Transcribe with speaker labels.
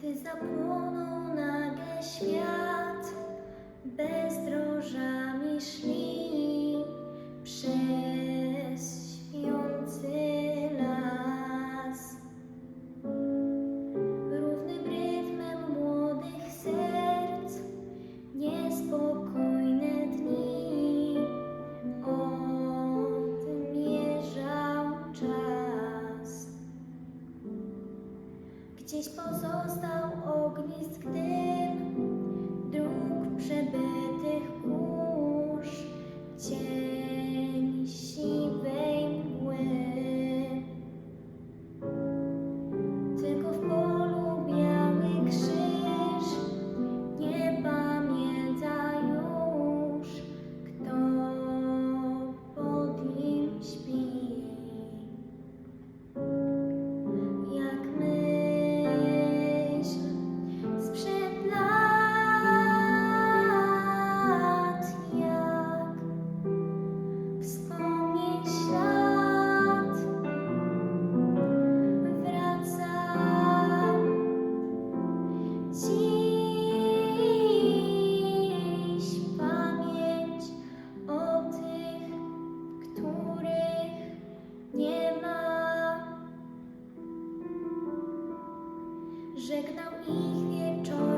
Speaker 1: Te zapłonął na świat. Gdzieś pozostał obok. żegnał ich wieczorem.